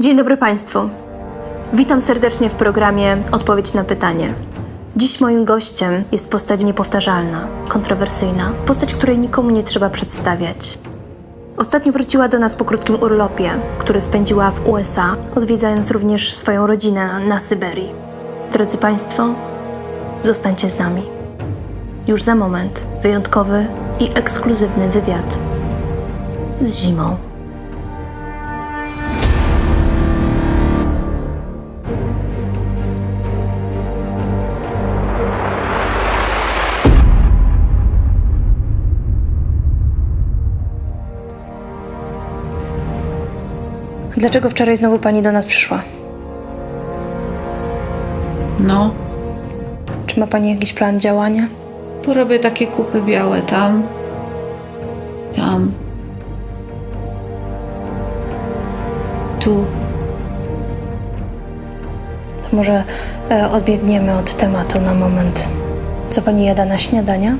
Dzień dobry Państwu. Witam serdecznie w programie Odpowiedź na pytanie. Dziś moim gościem jest postać niepowtarzalna, kontrowersyjna, postać, której nikomu nie trzeba przedstawiać. Ostatnio wróciła do nas po krótkim urlopie, który spędziła w USA, odwiedzając również swoją rodzinę na Syberii. Drodzy Państwo, zostańcie z nami. Już za moment wyjątkowy i ekskluzywny wywiad z zimą. Dlaczego wczoraj znowu pani do nas przyszła? No, Czy ma pani jakiś plan działania? porobię takie kupy białe tam, tam, tu. To może e, odbiegniemy od tematu na moment. Co pani jada na śniadania?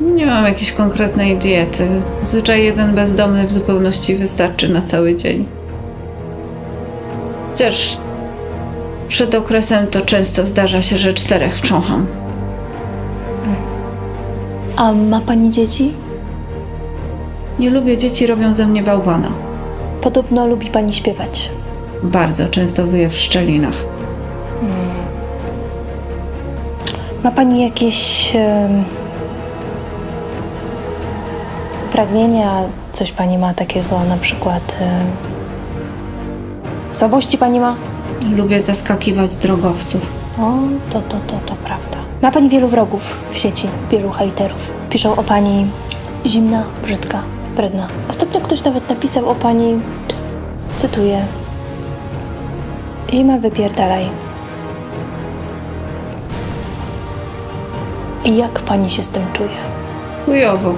Nie mam jakiejś konkretnej diety. Zwyczaj jeden bezdomny w zupełności wystarczy na cały dzień. Chociaż przed okresem to często zdarza się, że czterech wczącham. A ma pani dzieci? Nie lubię dzieci, robią ze mnie bałwana. Podobno lubi pani śpiewać. Bardzo często wyję w szczelinach. Ma pani jakieś em, pragnienia? Coś pani ma takiego na przykład? em, słabości pani ma? Lubię zaskakiwać drogowców. O, to, to, to, to prawda. Ma pani wielu wrogów w sieci, wielu hejterów. Piszą o pani zimna, brzydka, wredna. Ostatnio ktoś nawet napisał o pani, cytuję, Zima wypierdalaj. I jak pani się z tym czuje? Chujowo.